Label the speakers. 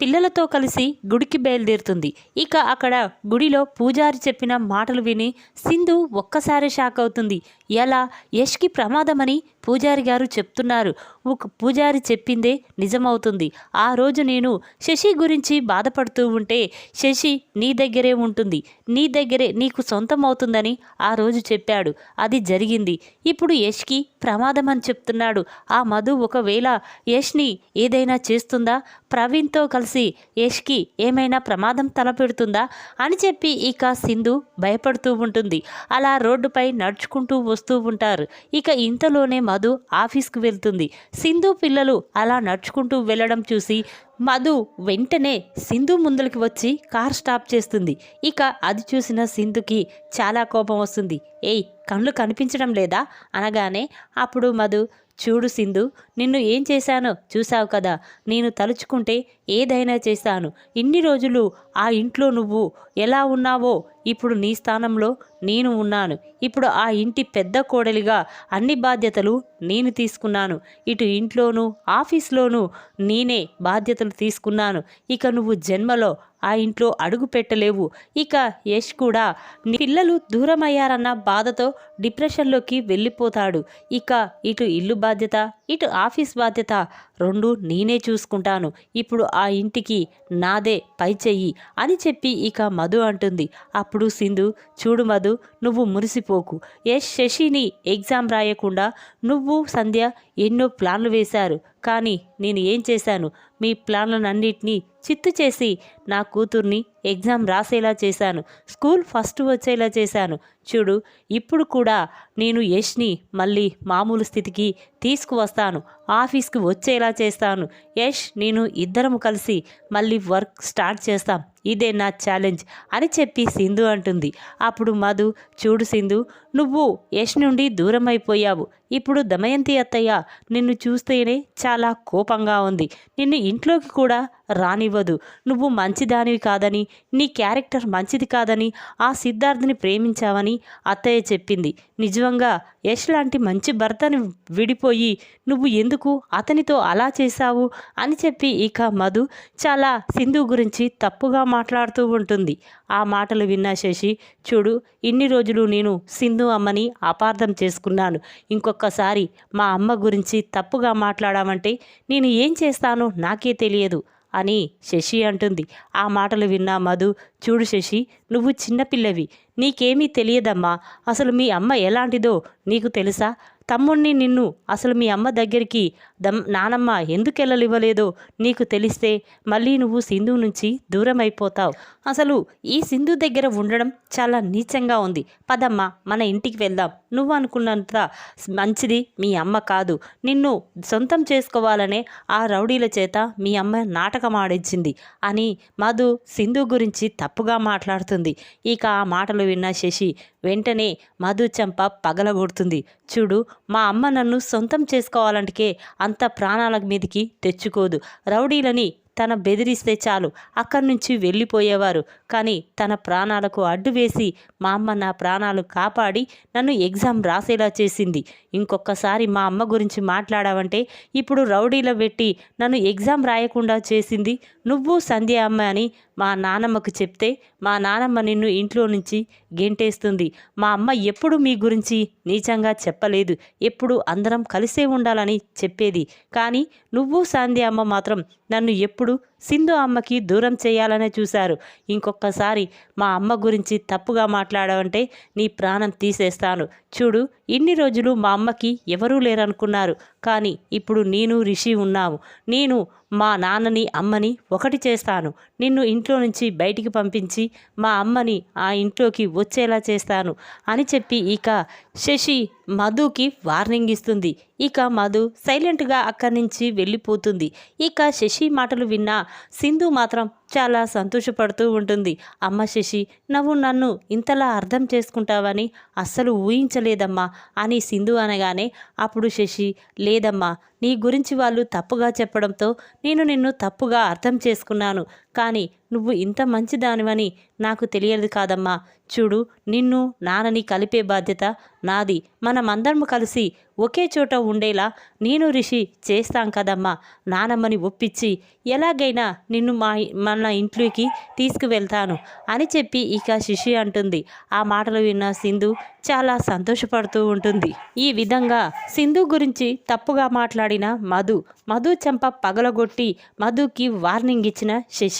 Speaker 1: పిల్లలతో కలిసి గుడికి బయలుదేరుతుంది. ఇక అక్కడ గుడిలో పూజారి చెప్పిన మాటలు విని సింధు ఒక్కసారి షాక్ అవుతుంది. ఎలా? యష్కి ప్రమాదమని పూజారి గారు చెప్తున్నారు. ఒక పూజారి చెప్పిందే నిజమవుతుంది. ఆ రోజు నేను శశి గురించి బాధపడుతూ ఉంటే శశి నీ దగ్గరే ఉంటుంది. నీ దగ్గరే నీకు సొంతం అవుతుందని ఆ రోజు చెప్పాడు. అది జరిగింది. ఇప్పుడు యష్కి ప్రమాదం అని చెప్తున్నాడు. ఆ మధు ఒకవేళ యష్ని ఏదైనా చేస్తుందా? ప్రవీణ్తో కలిసి యష్కి ఏమైనా ప్రమాదం తలపెడుతుందా? అని చెప్పి ఇక సింధు భయపడుతూ ఉంటుంది. అలా రోడ్డుపై నడుచుకుంటూ వస్తూ ఉంటారు. ఇక ఇంతలోనే మధు ఆఫీస్కి వెళ్తుంది. సింధు పిల్లలు అలా నడుచుకుంటూ వెళ్ళడం చూసి మధు వెంటనే సింధు ముందులకి వచ్చి కార్ స్టాప్ చేస్తుంది. ఇక అది చూసిన సింధుకి చాలా కోపం వస్తుంది. ఏయ్ కళ్ళు కనిపించడం లేదా? అనగానే అప్పుడు మధు చూడు సింధు నిన్ను ఏం చేశానో చూశావు కదా. నేను తలుచుకుంటే ఏదైనా చేశాను ఇన్ని రోజులు ఆ ఇంట్లో నువ్వు ఎలా ఉన్నావో ఇప్పుడు నీ స్థానంలో నేను ఉన్నాను. ఇప్పుడు ఆ ఇంటి పెద్ద కోడలిగా అన్ని బాధ్యతలు నేను తీసుకున్నాను. ఇటు ఇంట్లోనూ ఆఫీస్లోనూ నేనే బాధ్యతలు తీసుకున్నాను. ఇక నువ్వు జన్మలో ఆ ఇంట్లో అడుగు పెట్టలేవు. ఇక యష్ కూడా పిల్లలు దూరం అయ్యారన్న బాధతో డిప్రెషన్లోకి వెళ్ళిపోతాడు. ఇక ఇటు ఇల్లు బాధ్యత ఇటు ఆఫీస్ బాధ్యత రెండు నేనే చూసుకుంటాను. ఇప్పుడు ఆ ఇంటికి నాదే పై చెయ్యి అని చెప్పి ఇక మధు అంటుంది. అప్పుడు సింధు చూడు మధు నువ్వు మురిసిపోకు. యష్ శశిని ఎగ్జామ్ రాయకుండా నువ్వు సంధ్య ఎన్నో ప్లాన్లు వేశారు. కానీ నేను ఏం చేశాను? మీ ప్లాన్లనన్నిటినీ చిత్తు చేసి నా కూతుర్ని ఎగ్జామ్ రాసేలా చేశాను. స్కూల్ ఫస్ట్ వచ్చేలా చేశాను. చూడు ఇప్పుడు కూడా నేను యష్ని మళ్ళీ మామూలు స్థితికి తీసుకువస్తాను. ఆఫీస్కి వచ్చేలా చేస్తాను. యష్ నేను ఇద్దరము కలిసి మళ్ళీ వర్క్ స్టార్ట్ చేస్తాం. ఇదే నా ఛాలెంజ్ అని చెప్పి సింధు అంటుంది. అప్పుడు మధు చూడు సింధు నువ్వు యష్ నుండి దూరం అయిపోయావు. ఇప్పుడు దమయంతి అత్తయ్య నిన్ను చూస్తేనే చాలా కోపంగా ఉంది. నిన్ను ఇంట్లోకి కూడా రానివ్వదు. నువ్వు మంచిదానివి కాదని నీ క్యారెక్టర్ మంచిది కాదని ఆ సిద్ధార్థని ప్రేమించావని అత్తయ్య చెప్పింది. నిజంగా యష్ లాంటి మంచి భర్తని విడిపోయి నువ్వు ఎందుకు అతనితో అలా చేశావు అని చెప్పి ఇక మధు చాలా సింధు గురించి తప్పుగా మాట్లాడుతూ ఉంటుంది. ఆ మాటలు విన్న శశి చూడు ఇన్ని రోజులు నేను సింధు అమ్మని అపార్థం చేసుకున్నాను. ఇంకొకసారి మా అమ్మ గురించి తప్పుగా మాట్లాడామంటే నేను ఏం చేస్తానో నాకే తెలియదు. అని శశి అంటుంది. ఆ మాటలు విన్న మధు చూడు శశి నువ్వు చిన్నపిల్లవి నీకేమీ తెలియదమ్మా. అసలు మీ అమ్మ ఎలాంటిదో నీకు తెలుసా? తమ్ముణ్ణి నిన్ను అసలు మీ అమ్మ దగ్గరికి దమ్ నానమ్మ ఎందుకు వెళ్ళలివ్వలేదో నీకు తెలిస్తే మళ్ళీ నువ్వు సింధు నుంచి దూరం అయిపోతావు అసలు ఈ సింధు దగ్గర ఉండడం చాలా నీచంగా ఉంది. పదమ్మ మన ఇంటికి వెళ్దాం. నువ్వు అనుకున్నంత మంచిది మీ అమ్మ కాదు. నిన్ను సొంతం చేసుకోవాలనే ఆ రౌడీల చేత మీ అమ్మ నాటకం ఆడించింది అని మధు సింధు గురించి తప్పుగా మాట్లాడుతుంది. ఇక ఆ మాటలు విన్న శశి వెంటనే మధు చెంప పగలగొడుతుంది. చూడు మా అమ్మ నన్ను సొంతం చేసుకోవాలంటే అంత ప్రాణాల మీదకి తెచ్చుకోదు. రౌడీలని తన బెదిరిస్తే చాలు. అక్కడి నుంచి వెళ్ళిపోయేవారు. కానీ తన ప్రాణాలకు అడ్డు వేసి మా అమ్మ నా ప్రాణాలు కాపాడి నన్ను ఎగ్జామ్ రాసేలా చేసింది. ఇంకొకసారి మా అమ్మ గురించి మాట్లాడావంటే ఇప్పుడు రౌడీలో పెట్టి నన్ను ఎగ్జామ్ రాయకుండా చేసింది నువ్వు సంధ్య అమ్మ అని మా నానమ్మకు చెప్తే మా నానమ్మ నిన్ను ఇంట్లో నుంచి గెంటేస్తుంది. మా అమ్మ ఎప్పుడు మీ గురించి నీచంగా చెప్పలేదు. ఎప్పుడు అందరం కలిసే ఉండాలని చెప్పేది. కానీ నువ్వు సాంధ్య అమ్మ మాత్రం నన్ను ఎప్పుడు సింధు అమ్మకి దూరం చేయాలనే చూశారు. ఇంకొకసారి మా అమ్మ గురించి తప్పుగా మాట్లాడవంటే నీ ప్రాణం తీసేస్తాను. చూడు ఇన్ని రోజులు మా అమ్మకి ఎవరూ లేరనుకున్నారు. కానీ ఇప్పుడు నేను రిషి ఉన్నావు నేను మా నాన్నని అమ్మని ఒకటి చేస్తాను. నిన్ను ఇంట్లో నుంచి బయటికి పంపించి మా అమ్మని ఆ ఇంట్లోకి వచ్చేలా చేస్తాను అని చెప్పి ఇక శశి మధుకి వార్నింగ్ ఇస్తుంది. ఇక మధు సైలెంట్గా అక్కడి నుంచి వెళ్ళిపోతుంది. ఇక శశి మాటలు విన్నా సింధు మాత్రం చాలా సంతోషపడుతూ ఉంటుంది. అమ్మ శశి నువ్వు నన్ను ఇంతలా అర్థం చేసుకుంటావని అస్సలు ఊహించలేదమ్మా అని సింధు అనగానే అప్పుడు శశి లేదమ్మా నీ గురించి వాళ్ళు తప్పుగా చెప్పడంతో నేను నిన్ను తప్పుగా అర్థం చేసుకున్నాను. కానీ నువ్వు ఇంత మంచిదానివని నాకు తెలియదు కాదమ్మా. చూడు నిన్ను నాన్నని కలిపే బాధ్యత నాది. మనమందరం కలిసి ఒకే చోట ఉండేలా నేను రిషి చేస్తాం కదమ్మా. నానమ్మని ఒప్పించి ఎలాగైనా నిన్ను మా మన ఇంట్లోకి తీసుకువెళ్తాను అని చెప్పి ఇక శిషి అంటుంది. ఆ మాటలు విన్న సింధు చాలా సంతోషపడుతూ ఉంటుంది. ఈ విధంగా సింధు గురించి తప్పుగా మాట్లాడిన మధు మధు చెంప పగలగొట్టి మధుకి వార్నింగ్ ఇచ్చిన శశి